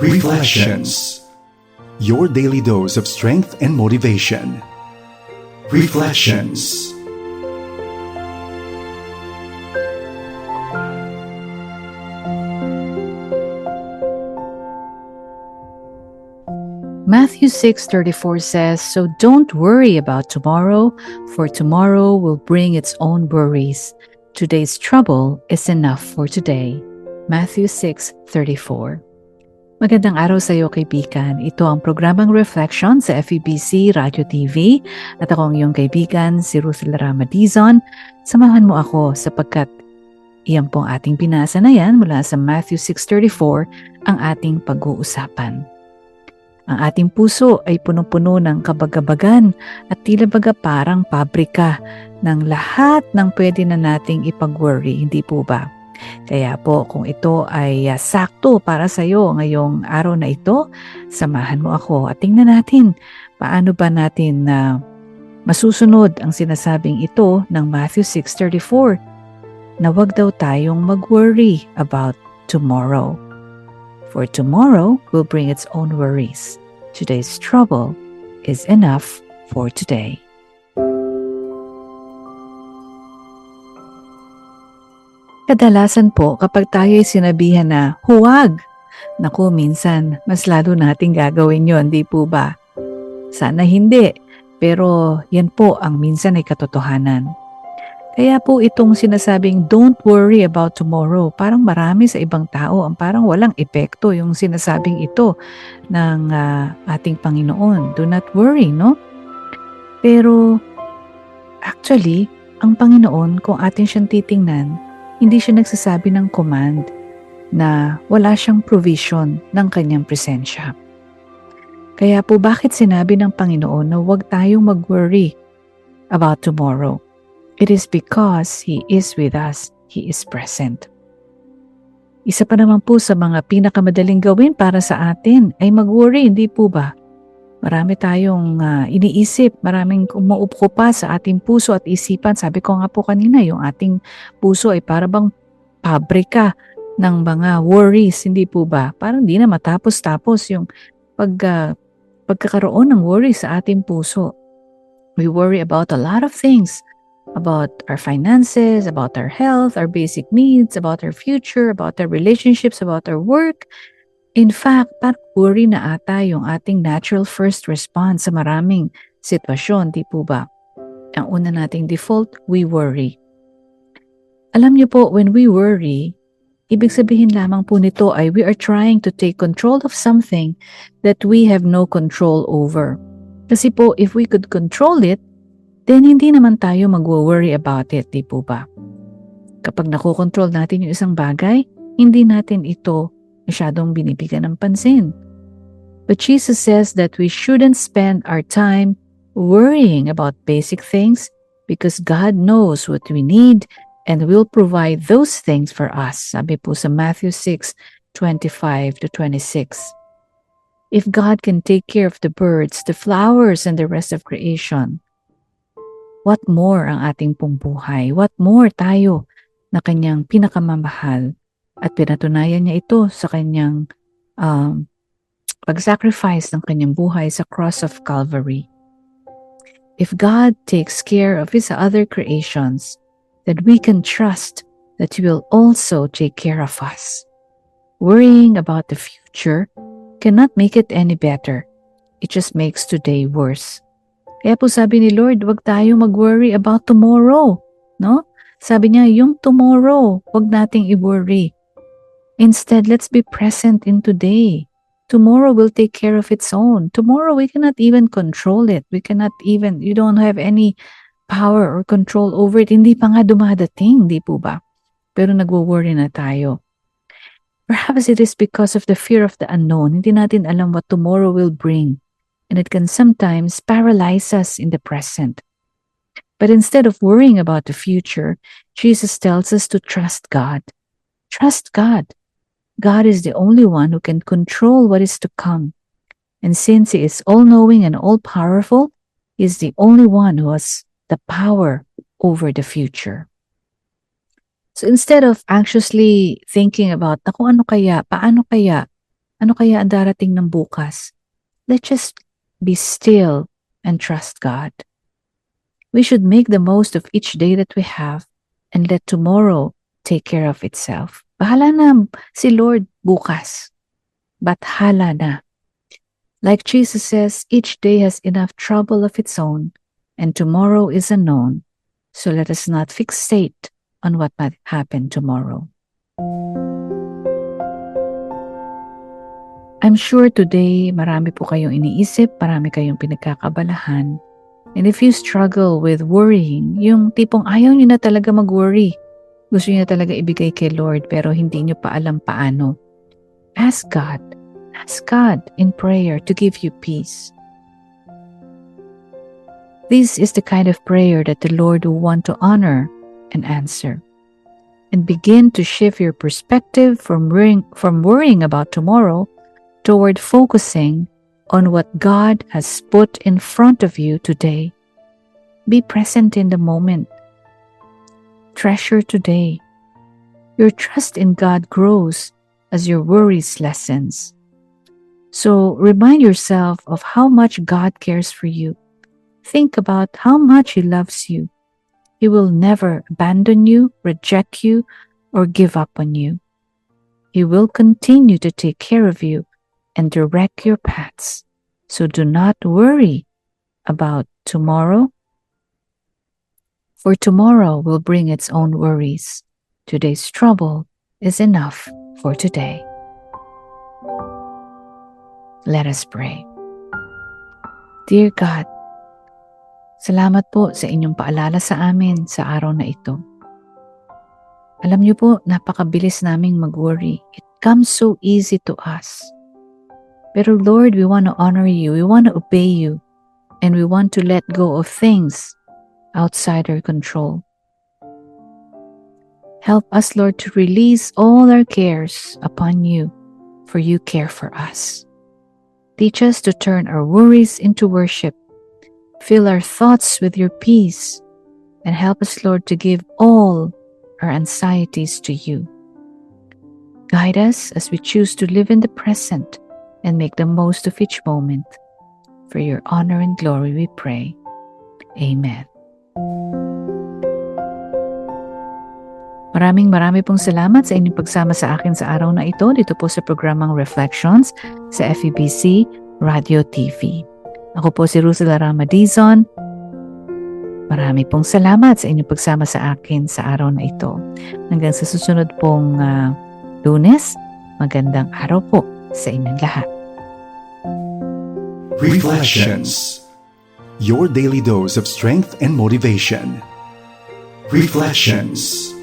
Reflections Your daily dose of strength and motivation. Reflections Matthew 6:34 says, "So don't worry about tomorrow, for tomorrow will bring its own worries. Today's trouble is enough for today." Matthew 6:34. Magandang araw sa iyo kaibigan. Ito ang programang Reflection sa FEBC Radio TV at ako ang iyong kaibigan si Ruth Ramadizon. Samahan mo ako sapagkat iyan pong ating binasa na yan mula sa Matthew 6.34 ang ating pag-uusapan. Ang ating puso ay punong-puno ng kabagabagan at tila baga parang pabrika ng lahat ng pwede na nating ipag-worry, hindi po ba? Kaya po kung ito ay uh, sakto para sa iyo ngayong araw na ito, samahan mo ako at tingnan natin paano ba natin na uh, masusunod ang sinasabing ito ng Matthew 6.34 na wag daw tayong mag-worry about tomorrow. For tomorrow will bring its own worries. Today's trouble is enough for today. Kadalasan po kapag tayo ay sinabihan na huwag, naku minsan mas lalo nating gagawin yon, di po ba? Sana hindi, pero yan po ang minsan ay katotohanan. Kaya po itong sinasabing don't worry about tomorrow, parang marami sa ibang tao ang parang walang epekto yung sinasabing ito ng uh, ating Panginoon. Do not worry, no? Pero actually, ang Panginoon, kung atin siyang titingnan, hindi siya nagsasabi ng command na wala siyang provision ng kanyang presensya. Kaya po bakit sinabi ng Panginoon na huwag tayong mag-worry about tomorrow? It is because He is with us. He is present. Isa pa naman po sa mga pinakamadaling gawin para sa atin ay mag-worry, hindi po ba? Marami tayong uh, iniisip, maraming umuupo pa sa ating puso at isipan. Sabi ko nga po kanina, yung ating puso ay para bang pabrika ng mga worries, hindi po ba? Parang di na matapos-tapos yung pag, uh, pagkakaroon ng worry sa ating puso. We worry about a lot of things about our finances, about our health, our basic needs, about our future, about our relationships, about our work. In fact, parang na ata yung ating natural first response sa maraming sitwasyon, di po ba? Ang una nating default, we worry. Alam niyo po, when we worry, ibig sabihin lamang po nito ay we are trying to take control of something that we have no control over. Kasi po, if we could control it, then hindi naman tayo mag-worry about it, di po ba? Kapag nakokontrol natin yung isang bagay, hindi natin ito masyadong binibigyan ng pansin. But Jesus says that we shouldn't spend our time worrying about basic things because God knows what we need and will provide those things for us. Sabi po sa Matthew 6, 25 to 26. If God can take care of the birds, the flowers, and the rest of creation, what more ang ating pong buhay? What more tayo na kanyang pinakamamahal at pinatunayan niya ito sa kanyang um, pag-sacrifice ng kanyang buhay sa cross of Calvary. If God takes care of His other creations, then we can trust that He will also take care of us. Worrying about the future cannot make it any better. It just makes today worse. Kaya po sabi ni Lord, wag tayo mag-worry about tomorrow. No? Sabi niya, yung tomorrow, wag nating i-worry. Instead, let's be present in today. Tomorrow will take care of its own. Tomorrow, we cannot even control it. We cannot even, you don't have any power or control over it. Hindi pa nga dumadating, di po ba? Pero nagwo-worry na tayo. Perhaps it is because of the fear of the unknown. Hindi natin alam what tomorrow will bring and it can sometimes paralyze us in the present. But instead of worrying about the future, Jesus tells us to trust God. Trust God. God is the only one who can control what is to come. And since He is all knowing and all powerful, He is the only one who has the power over the future. So instead of anxiously thinking about, naku ano kaya, paano kaya, Ano kaya ang darating ng bukas? Let's just be still and trust God. We should make the most of each day that we have and let tomorrow take care of itself. Bahala na si Lord bukas. Bathala na. Like Jesus says, each day has enough trouble of its own, and tomorrow is unknown. So let us not fixate on what might happen tomorrow. I'm sure today marami po kayong iniisip, marami kayong pinagkakabalahan. And if you struggle with worrying, yung tipong ayaw niyo na talaga mag-worry, gusto niyo talaga ibigay kay Lord pero hindi niyo pa alam paano, ask God. Ask God in prayer to give you peace. This is the kind of prayer that the Lord will want to honor and answer. And begin to shift your perspective from worrying, from worrying about tomorrow toward focusing on what God has put in front of you today. Be present in the moment. Treasure today. Your trust in God grows as your worries lessens. So remind yourself of how much God cares for you. Think about how much He loves you. He will never abandon you, reject you, or give up on you. He will continue to take care of you and direct your paths. So do not worry about tomorrow, for tomorrow will bring its own worries. Today's trouble is enough for today. Let us pray. Dear God, salamat po sa inyong paalala sa amin sa araw na ito. Alam niyo po, napakabilis naming mag-worry. It comes so easy to us. Pero Lord, we want to honor you. We want to obey you. And we want to let go of things outside our control. Help us, Lord, to release all our cares upon you, for you care for us. Teach us to turn our worries into worship. Fill our thoughts with your peace. And help us, Lord, to give all our anxieties to you. Guide us as we choose to live in the present and make the most of each moment. For your honor and glory we pray. Amen. Maraming marami pong salamat sa inyong pagsama sa akin sa araw na ito dito po sa programang Reflections sa FEBC Radio TV. Ako po si Rosela Ramadizon. Marami pong salamat sa inyong pagsama sa akin sa araw na ito. Hanggang sa susunod pong ah, lunes, magandang araw po sa inyong lahat. Reflections. Your daily dose of strength and motivation. Reflections.